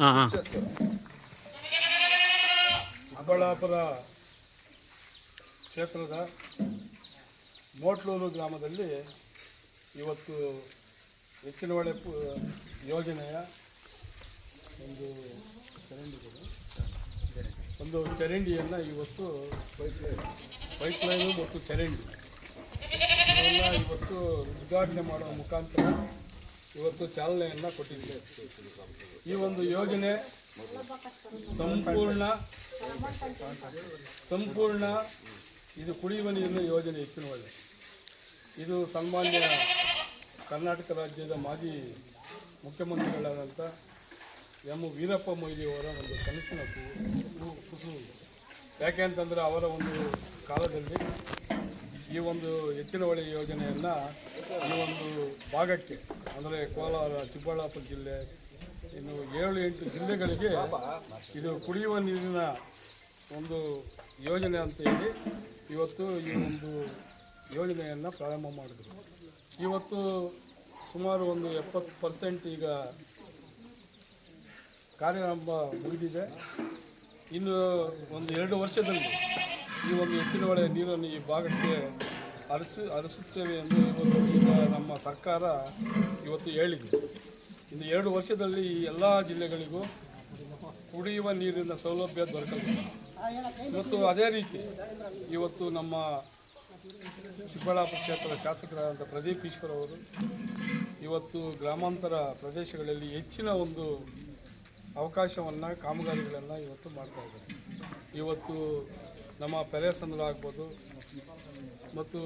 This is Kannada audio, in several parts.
ಹಾಂ ಚಿಕ್ಕಬಳ್ಳಾಪುರ ಕ್ಷೇತ್ರದ ಮೋಟ್ಲೂರು ಗ್ರಾಮದಲ್ಲಿ ಇವತ್ತು ಪು ಯೋಜನೆಯ ಒಂದು ಒಂದು ಚರಂಡಿಯನ್ನು ಇವತ್ತು ಪೈಪ್ ಲೈನು ಮತ್ತು ಚರಂಡಿ. ಇವತ್ತು ಉದ್ಘಾಟನೆ ಮಾಡುವ ಮುಖಾಂತರ ಇವತ್ತು ಚಾಲನೆಯನ್ನು ಕೊಟ್ಟಿದ್ದೇವೆ ಈ ಒಂದು ಯೋಜನೆ ಸಂಪೂರ್ಣ ಸಂಪೂರ್ಣ ಇದು ಕುಡಿಯುವ ನೀರಿನ ಯೋಜನೆ ಒಳ್ಳೆ ಇದು ಸನ್ಮಾನ್ಯ ಕರ್ನಾಟಕ ರಾಜ್ಯದ ಮಾಜಿ ಮುಖ್ಯಮಂತ್ರಿಗಳಾದಂಥ ಎಂ ವೀರಪ್ಪ ಮೊಯ್ಲಿಯವರ ಒಂದು ಕನಸಿನ ಕು- ಕು- ಇದು. ಯಾಕೆ ಅಂತಂದರೆ ಅವರ ಒಂದು ಕಾಲದಲ್ಲಿ ಈ ಒಂದು ಎತ್ತಿನ ಹೊಳೆ ಯೋಜನೆಯನ್ನು ಈ ಒಂದು ಭಾಗಕ್ಕೆ, ಅಂದರೆ ಕೋಲಾರ, ಚಿಕ್ಕಬಳ್ಳಾಪುರ ಜಿಲ್ಲೆ, ಇನ್ನು ಏಳು ಎಂಟು ಜಿಲ್ಲೆಗಳಿಗೆ ಇದು ಕುಡಿಯುವ ನೀರಿನ ಒಂದು ಯೋಜನೆ ಅಂತ ಹೇಳಿ ಇವತ್ತು ಈ ಒಂದು ಯೋಜನೆಯನ್ನು ಪ್ರಾರಂಭ ಮಾಡಿದ್ರು. ಇವತ್ತು ಸುಮಾರು ಒಂದು ಎಪ್ಪತ್ತು ಪರ್ಸೆಂಟ್ ಈಗ ಕಾರ್ಯಾರಂಭ ಮುಗಿದಿದೆ. ಇನ್ನು ಒಂದು ಎರಡು ವರ್ಷದಲ್ಲಿ ಈ ಒಂದು ಎತ್ತಿನ ಹೊಳೆ ನೀರನ್ನು ಈ ಭಾಗಕ್ಕೆ ಹರಿಸಿ ಹರಿಸುತ್ತೇವೆ ಎಂದು ಈಗ ನಮ್ಮ ಸರ್ಕಾರ ಇವತ್ತು ಹೇಳಿದೆ. ಇನ್ನು ಎರಡು ವರ್ಷದಲ್ಲಿ ಈ ಎಲ್ಲ ಜಿಲ್ಲೆಗಳಿಗೂ ಕುಡಿಯುವ ನೀರಿನ ಸೌಲಭ್ಯ ದೊರಕಲಿದೆ. ಇವತ್ತು ಅದೇ ರೀತಿ ಇವತ್ತು ನಮ್ಮ ಚಿಕ್ಕಬಳ್ಳಾಪುರ ಕ್ಷೇತ್ರದ ಶಾಸಕರಾದಂಥ ಪ್ರದೀಪ್ ಈಶ್ವರ್ ಅವರು ಇವತ್ತು ಗ್ರಾಮಾಂತರ ಪ್ರದೇಶಗಳಲ್ಲಿ ಹೆಚ್ಚಿನ ಒಂದು ಅವಕಾಶವನ್ನು ಕಾಮಗಾರಿಗಳನ್ನು ಇವತ್ತು ಮಾಡ್ತಾ ಇದ್ದಾರೆ. ಇವತ್ತು ನಮ್ಮ ಪೆರೇಸಂದ್ರ ಆಗ್ಬೋದು. ಮತ್ತು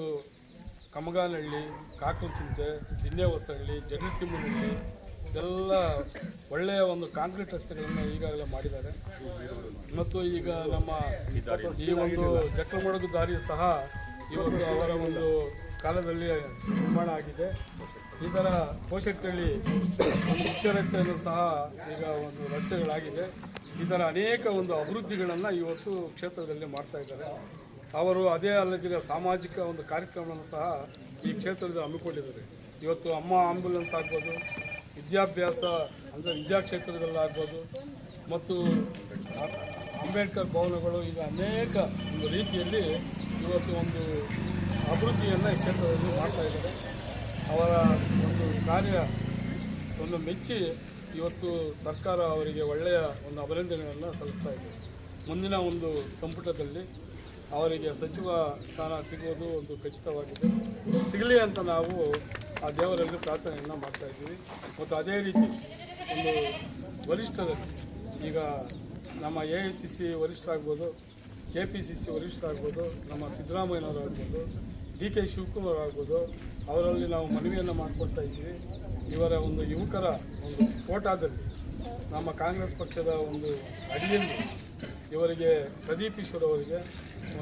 ಕಮಗಾನಹಳ್ಳಿ, ಕಾಕುಚಿಂತೆ ದಿನ್ನೇಹೊಸಹಳ್ಳಿ ಜಗತ್ತಿಮ್ಮನಹಳ್ಳಿ ಎಲ್ಲ ಒಳ್ಳೆಯ ಒಂದು ಕಾಂಕ್ರೀಟ್ ರಸ್ತೆಗಳನ್ನು ಈಗಾಗಲೇ ಮಾಡಿದ್ದಾರೆ. ಮತ್ತು ಈಗ ನಮ್ಮ ಈ ಒಂದು ಜಕ್ರಮಡಗು ದಾರಿ ಸಹ ಇವತ್ತು ಅವರ ಒಂದು ಕಾಲದಲ್ಲಿ ನಿರ್ಮಾಣ ಆಗಿದೆ. ಈ ಥರ ಒಂದು ಮುಖ್ಯ ರಸ್ತೆಯನ್ನು ಸಹ ಈಗ ಒಂದು ರಸ್ತೆಗಳಾಗಿದೆ. ಥರ ಅನೇಕ ಒಂದು ಅಭಿವೃದ್ಧಿಗಳನ್ನು ಇವತ್ತು ಕ್ಷೇತ್ರದಲ್ಲಿ ಮಾಡ್ತಾ ಇದ್ದಾರೆ. ಅವರು ಅದೇ ಅಲ್ಲದಿರ ಸಾಮಾಜಿಕ ಒಂದು ಕಾರ್ಯಕ್ರಮಗಳನ್ನು ಸಹ ಈ ಕ್ಷೇತ್ರದಲ್ಲಿ ಹಮ್ಮಿಕೊಂಡಿದ್ದಾರೆ. ಇವತ್ತು ಅಮ್ಮ ಆಂಬ್ಯುಲೆನ್ಸ್ ಆಗ್ಬೋದು, ವಿದ್ಯಾಭ್ಯಾಸ ಅಂದರೆ ವಿದ್ಯಾಕ್ಷೇತ್ರದಲ್ಲಾಗ್ಬೋದು ಮತ್ತು ಅಂಬೇಡ್ಕರ್ ಭವನಗಳು ಈಗ ಅನೇಕ ಒಂದು ರೀತಿಯಲ್ಲಿ ಇವತ್ತು ಒಂದು ಅಭಿವೃದ್ಧಿಯನ್ನು ಈ ಕ್ಷೇತ್ರದಲ್ಲಿ ಮಾಡ್ತಾ ಇದ್ದಾರೆ. ಅವರ ಒಂದು ಕಾರ್ಯ ಒಂದು ಮೆಚ್ಚಿ ಇವತ್ತು ಸರ್ಕಾರ ಅವರಿಗೆ ಒಳ್ಳೆಯ ಒಂದು ಅಭಿನಂದನೆಗಳನ್ನು ಸಲ್ಲಿಸ್ತಾ ಇದೆ. ಮುಂದಿನ ಒಂದು ಸಂಪುಟದಲ್ಲಿ ಅವರಿಗೆ ಸಚಿವ ಸ್ಥಾನ ಸಿಗುವುದು ಒಂದು ಖಚಿತವಾಗಿದೆ. ಸಿಗಲಿ ಅಂತ ನಾವು ಆ ದೇವರಲ್ಲಿ ಪ್ರಾರ್ಥನೆಯನ್ನು ಮಾಡ್ತಾ ಇದ್ದೀವಿ. ಮತ್ತು ಅದೇ ರೀತಿ ಒಂದು ವರಿಷ್ಠರಲ್ಲಿ ಈಗ ನಮ್ಮ ಎ ಐ ಸಿ ಸಿ ವರಿಷ್ಠ ಆಗ್ಬೋದು, ಕೆ ಪಿ ಸಿ ಸಿ ವರಿಷ್ಠರಾಗ್ಬೋದು ನಮ್ಮ ಸಿದ್ದರಾಮಯ್ಯನವರು ಆಗ್ಬೋದು ಡಿ ಕೆ ಶಿವಕುಮಾರ್ ಆಗ್ಬೋದು ಅವರಲ್ಲಿ ನಾವು ಮನವಿಯನ್ನು ಮಾಡಿಕೊಳ್ತಾ ಇದ್ದೀವಿ. ಇವರ ಒಂದು ಯುವಕರ ಒಂದು ಕೋಟಾದಲ್ಲಿ ನಮ್ಮ ಕಾಂಗ್ರೆಸ್ ಪಕ್ಷದ ಒಂದು ಅಡಿಯಲ್ಲಿ ಇವರಿಗೆ ಪ್ರದೀಪ್ ಈಶ್ವರ್ ಅವರಿಗೆ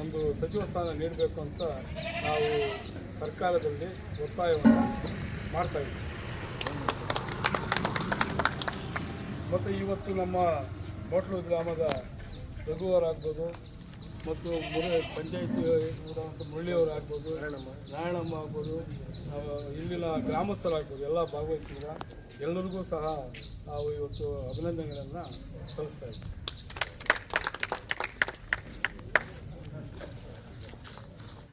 ಒಂದು ಸಚಿವ ಸ್ಥಾನ ನೀಡಬೇಕು ಅಂತ ನಾವು ಸರ್ಕಾರದಲ್ಲಿ ಒತ್ತಾಯವನ್ನು ಮಾಡ್ತಾ ಇದ್ದೀವಿ. ಮತ್ತು ಇವತ್ತು ನಮ್ಮ ಹೋಟ್ಲು ಗ್ರಾಮದ ರಘುವರಾಗ್ಬೋದು ಮತ್ತು ಮುರ ಮುರಳಿಯವರು ಆಗ್ಬೋದು ನಾರಾಯಣಮ್ಮ ಆಗ್ಬೋದು ಇಲ್ಲಿನ ಗ್ರಾಮಸ್ಥರಾಗ್ಬೋದು, ಎಲ್ಲ ಭಾಗವಹಿಸಿದ್ರೆ ಎಲ್ಲರಿಗೂ ಸಹ ನಾವು ಇವತ್ತು ಅಭಿನಂದನೆಗಳನ್ನು ಸಲ್ಲಿಸ್ತಾ ಇದ್ದೀವಿ